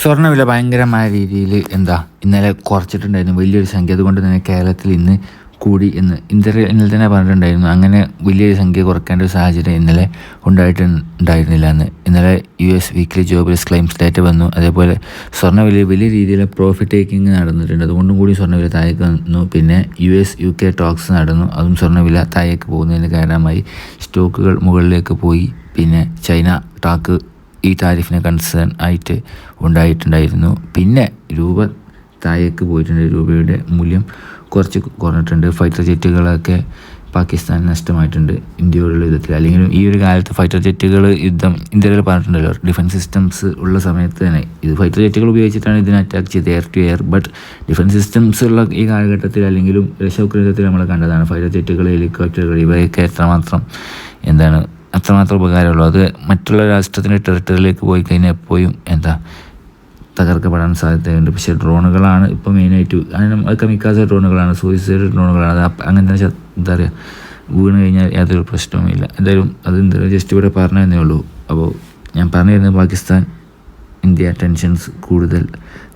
സ്വർണവില ഭയങ്കരമായ രീതിയിൽ എന്താ ഇന്നലെ കുറച്ചിട്ടുണ്ടായിരുന്നു. വലിയൊരു സംഖ്യ. അതുകൊണ്ട് തന്നെ കേരളത്തിൽ ഇന്ന് കൂടി എന്ന് ഇന്നലെ ഇന്നലെ തന്നെ പറഞ്ഞിട്ടുണ്ടായിരുന്നു. അങ്ങനെ വലിയൊരു സംഖ്യ കുറയ്ക്കേണ്ട ഒരു സാഹചര്യം ഇന്നലെ ഉണ്ടായിട്ടുണ്ടായിരുന്നില്ല എന്ന്. ഇന്നലെ U S weekly jobless claims data വന്നു. അതേപോലെ സ്വർണവില വലിയ രീതിയിൽ പ്രോഫിറ്റ് ടേക്കിംഗ് നടന്നിട്ടുണ്ട്. അതുകൊണ്ടും കൂടി സ്വർണവില താഴേക്ക് വന്നു. പിന്നെ U S U K talks നടന്നു. അതും സ്വർണവില താഴേക്ക് പോകുന്നതിന് കാരണമായി. സ്റ്റോക്കുകൾ മുകളിലേക്ക് പോയി. പിന്നെ ചൈന ടാക്ക് ഈ താരിഫിന് കൺസേൺ ആയിട്ട് ഉണ്ടായിട്ടുണ്ടായിരുന്നു. പിന്നെ രൂപ താഴേക്ക് പോയിട്ടുണ്ട്. രൂപയുടെ മൂല്യം കുറച്ച് കുറഞ്ഞിട്ടുണ്ട്. ഫൈറ്റർ ജെറ്റുകളൊക്കെ പാകിസ്ഥാൻ നഷ്ടമായിട്ടുണ്ട് ഇന്ത്യയോടുള്ള യുദ്ധത്തിൽ. അല്ലെങ്കിൽ ഈ ഒരു കാലത്ത് ഫൈറ്റർ ജെറ്റുകൾ യുദ്ധം ഇന്ത്യയിൽ പറഞ്ഞിട്ടുണ്ടല്ലോ. ഡിഫൻസ് സിസ്റ്റംസ് ഉള്ള സമയത്ത് തന്നെ ഇത് ഫൈറ്റർ ജെറ്റുകൾ ഉപയോഗിച്ചിട്ടാണ് ഇതിനെ അറ്റാക്ക് ചെയ്തത് air to air but defence systems ഉള്ള ഈ കാലഘട്ടത്തിൽ അല്ലെങ്കിലും രക്ഷായുദ്ധത്തിൽ നമ്മൾ കണ്ടതാണ്. ഫൈറ്റർ ജെറ്റുകൾ ഹെലികോപ്റ്ററുകൾ ഇവയൊക്കെ എത്രമാത്രം എന്താണ് അത്രമാത്രം ഉപകാരമുള്ളൂ? അത് മറ്റുള്ള രാഷ്ട്രത്തിന്റെ ടെറിട്ടറിയിലേക്ക് പോയി കഴിഞ്ഞാൽ എപ്പോഴും എന്താ തകർക്കപ്പെടാൻ സാധ്യതയുണ്ട്. പക്ഷേ ഡ്രോണുകളാണ് ഇപ്പോൾ മെയിനായിട്ട് അങ്ങനെ അത് കമിക്കാസ ഡ്രോണുകളാണ് സൂയിസൈഡ് ഡ്രോണുകളാണ്. അത് അങ്ങനെ എന്താ പറയുക വീണ് കഴിഞ്ഞാൽ യാതൊരു പ്രശ്നവുമില്ല. എന്തായാലും അത് എന്തായാലും ജസ്റ്റ് ഇവിടെ പറഞ്ഞതന്നേ ഉള്ളൂ. അപ്പോൾ ഞാൻ പറഞ്ഞു തരുന്നത് പാകിസ്ഥാൻ ഇന്ത്യ ടെൻഷൻസ് കൂടുതൽ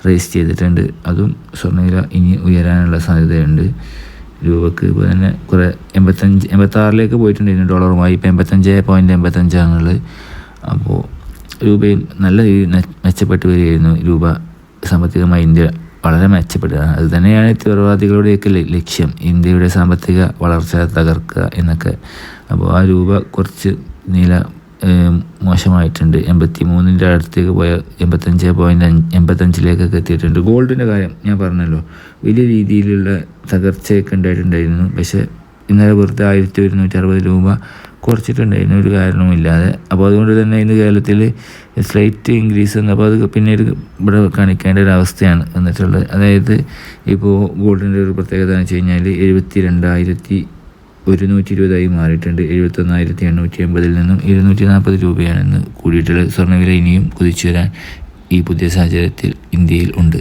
റേസ് ചെയ്തിട്ടുണ്ട്. അതും സ്വർണവില ഇനി ഉയരാനുള്ള സാധ്യതയുണ്ട്. രൂപക്ക് ഇപ്പോൾ തന്നെ കുറേ എൺപത്തഞ്ച് എൺപത്താറിലേക്ക് പോയിട്ടുണ്ടായിരുന്നു ഡോളറുമായി. ഇപ്പോൾ എൺപത്തഞ്ച് പോയിന്റ് എൺപത്തഞ്ചാണുള്ളത്. അപ്പോൾ രൂപയും നല്ല രീതിയിൽ മെച്ചപ്പെട്ട് വരികയായിരുന്നു രൂപ സാമ്പത്തികമായി. ഇന്ത്യ വളരെ മെച്ചപ്പെടുക അത് തന്നെയാണ് തീവ്രവാദികളുടെയൊക്കെ ലക്ഷ്യം. ഇന്ത്യയുടെ സാമ്പത്തിക വളർച്ച തകർക്കുക എന്നൊക്കെ. അപ്പോൾ ആ രൂപ കുറച്ച് നില മോശമായിട്ടുണ്ട്. എൺപത്തി മൂന്നിന്റെ അടുത്തേക്ക് പോയ എൺപത്തഞ്ച് പോയിന്റ് അഞ്ച് എൺപത്തഞ്ചിലേക്കൊക്കെ എത്തിയിട്ടുണ്ട്. ഗോൾഡിന്റെ കാര്യം ഞാൻ പറഞ്ഞല്ലോ. വലിയ രീതിയിലുള്ള തകർച്ചയൊക്കെ ഉണ്ടായിട്ടുണ്ടായിരുന്നു. പക്ഷേ ഇന്നലെ വെറുതെ ആയിരത്തി ഒരുന്നൂറ്റി അറുപത് രൂപ കുറച്ചിട്ടുണ്ടായിരുന്നു. ഒരു കാരണവുമില്ലാതെ. അപ്പോൾ അതുകൊണ്ട് തന്നെ ഇന്ന് കേരളത്തിൽ സ്ലൈറ്റ് ഇൻക്രീസ് വന്നു അപ്പോൾ അത് പിന്നീട് ഇവിടെ കാണിക്കേണ്ട ഒരു അവസ്ഥയാണ് എന്നിട്ടുള്ളത് അതായത് ഇപ്പോൾ ഗോൾഡിന്റെ ഒരു പ്രത്യേകത എന്ന് വെച്ച് കഴിഞ്ഞാൽ എഴുപത്തി രണ്ടായിരത്തി ഒരുന്നൂറ്റി ഇരുപതായി മാറിയിട്ടുണ്ട്. എഴുപത്തൊന്നായിരത്തി എണ്ണൂറ്റി എൺപതിൽ നിന്നും ഇരുന്നൂറ്റി നാൽപ്പത് രൂപയാണെന്ന് കൂടിയിട്ടുള്ള സ്വർണവില ഇനിയും കുതിച്ചു വരാൻ ഈ പുതിയ സാഹചര്യത്തിൽ ഇന്ത്യയിൽ ഉണ്ട്.